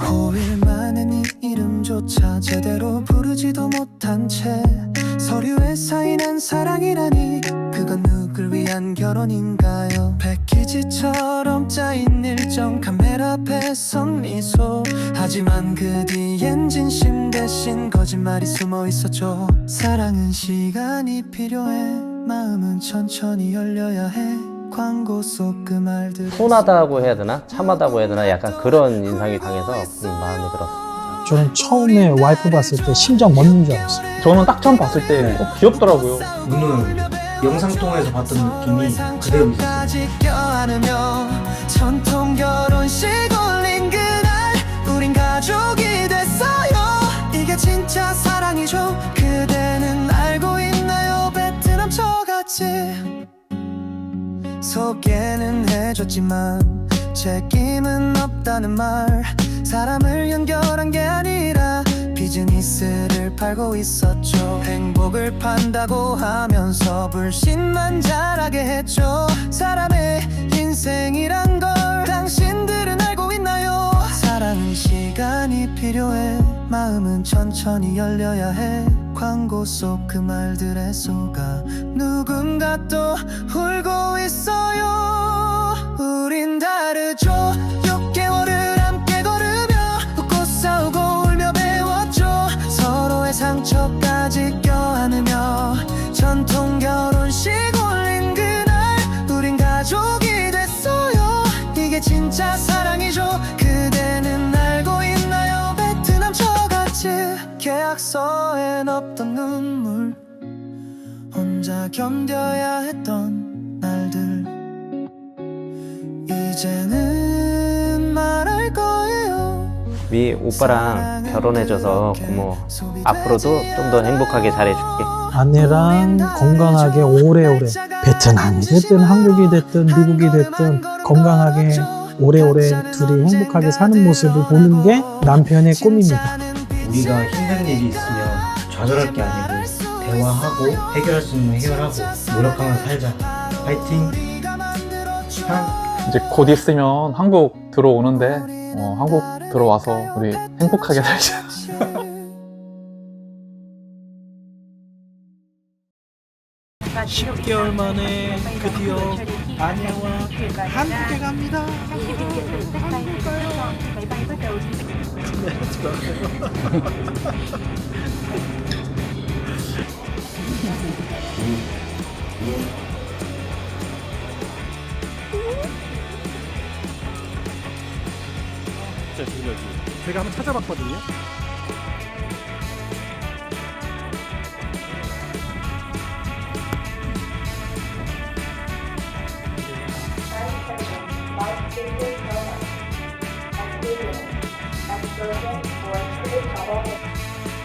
호일 만에 네 이름조차 제대로 부르지도 못한 채 서류에 사인한 사랑이라니 그건 누굴 위한 결혼인가요? 패키지처럼 짜인 일정 카메라 앞에 선 미소. 하지만 그 뒤엔 진심 대신 거짓말이 숨어 있었죠. 사랑은 시간이 필요해. 마음은 천천히 열려야 해 광고 속 그 말들 손하다고 해야 되나? 참하다고 해야 되나? 약간 그런 인상이 강해서 좀 마음이 들었어요. 저는 처음에 와이프 봤을 때 심장 멎는 줄 알았어요. 저는 딱 처음 봤을 때 어, 귀엽더라고요. 오늘 영상통화에서 봤던 느낌이 그대로 있었어요. 까지 껴안으며 전통 결혼식 올린 그날 우린 가족 소개는 해줬지만 책임은 없다는 말. 사람을 연결한 게 아니라 비즈니스를 팔고 있었죠. 행복을 판다고 하면서 불신만 자라게 했죠. 사람의 인생이란 걸 당신들은 알고 있나요? 사랑은 시간이 필요해 마음은 천천히 열려야 해. 광고 속 그 말들에 속아 누군가 또 울고 있어요. 우린 다르죠. 6개월을 함께 걸으며 웃고 싸우고 울며 배웠죠. 서로의 상처까지 껴안으며 전통 결혼식 올린 그날 우린 가족이 됐어요. 이게 진짜 사랑이죠. 그대는 저같이 계약서엔 없던 눈물 혼자 견뎌야 했던 날들 이제는 말할 거예요 미 오빠랑 결혼해줘서 고마워. 앞으로도 좀 더 행복하게 잘해줄게. 아내랑 건강하게 오래오래 베트남이 됐든 한국이 됐든 미국이 됐든 건강하게 오래오래 둘이 행복하게 사는 모습을 보는 게 남편의 꿈입니다. 우리가 힘든 일이 있으면 좌절할 게 아니고 대화하고 해결할 수 있는 해결하고 노력하면 살자. 파이팅. 이제 곧 있으면 한국 들어오는데 어, 한국 들어와서 우리 행복하게 살자. 10개월 만에 드디어 아내와 한국에 갑니다. 제가 한번 찾아봤거든요. material, as spoken